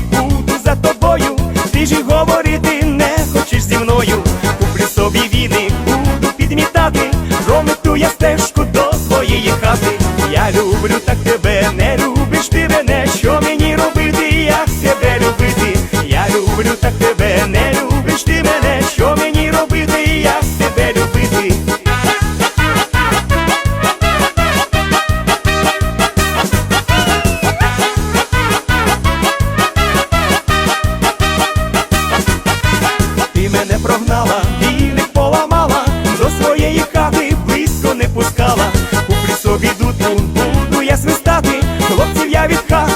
буду за тобою, ти ж говорити не хочеш зі мною, куплю собі віник, буду підмітати, промету я стежку до своєї хати. Я люблю так тебе не. прогнала, і не поламала, до своєї хати близько не пускала. у собі дудку, буду я свистати, хлопців я від хати